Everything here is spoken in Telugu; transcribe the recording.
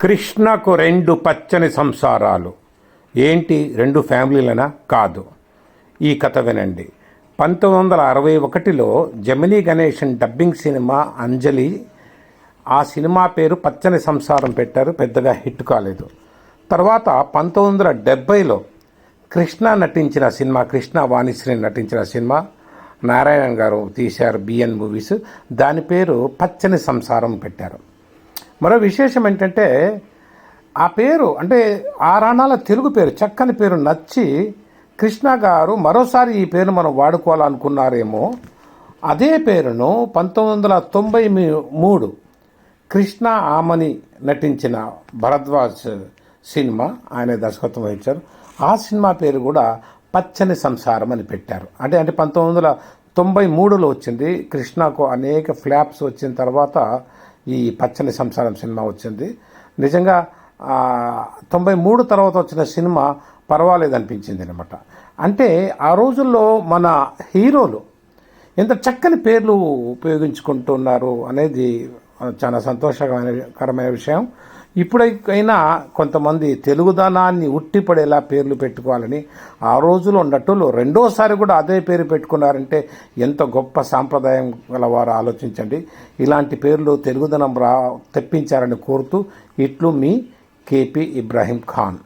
కృష్ణకు రెండు పచ్చని సంసారాలు. ఏంటి రెండు ఫ్యామిలీలనా? కాదు. ఈ కథ వినండి. పంతొమ్మిది వందల అరవై ఒకటిలో జమినీ గణేషన్ డబ్బింగ్ సినిమా అంజలి ఆ సినిమా పేరు పచ్చని సంసారం పెట్టారు పెద్దగా హిట్ కాలేదు. తర్వాత పంతొమ్మిది వందల డెబ్బైలో కృష్ణ నటించిన సినిమా కృష్ణ వాణిశ్రీ నటించిన సినిమా నారాయణ గారు తీశారు బిఎన్ మూవీస్ దాని పేరు పచ్చని సంసారం పెట్టారు. మరో విశేషం ఏంటంటే ఆ పేరు అంటే ఆ రాణాల తెలుగు పేరు చక్కని పేరు నచ్చి కృష్ణ గారు మరోసారి ఈ పేరు మనం వాడుకోవాలనుకున్నారేమో అదే పేరును పంతొమ్మిది వందల తొంభై మూడు కృష్ణ ఆమని నటించిన భరద్వాజ్ సినిమా ఆయన దర్శకత్వం వహించారు. ఆ సినిమా పేరు కూడా పచ్చని సంసారం అని పెట్టారు. అంటే అంటే పంతొమ్మిది వందల తొంభై మూడులో వచ్చింది. కృష్ణకు అనేక ఫ్లాప్స్ వచ్చిన తర్వాత ఈ పచ్చని సంసారం సినిమా వచ్చింది. నిజంగా తొంభై మూడు తర్వాత వచ్చిన సినిమా పర్వాలేదు అనిపించింది అనమాట అంటే ఆ రోజుల్లో మన హీరోలు ఎంత చక్కని పేర్లు ఉపయోగించుకుంటున్నారు అనేది చాలా సంతోషకరమైన విషయం. ఇప్పుడైనా కొంతమంది తెలుగుదనాన్ని ఉట్టిపడేలా పేర్లు పెట్టుకోవాలని ఆ రోజులో నటులు రెండోసారి కూడా అదే పేరు పెట్టుకున్నారంటే ఎంత గొప్ప సాంప్రదాయం గలవారు ఆలోచించండి. ఇలాంటి పేర్లు తెలుగుదనం రా తెప్పించారని కోరుతూ ఇట్లు మీ కేపీ ఇబ్రాహీం ఖాన్.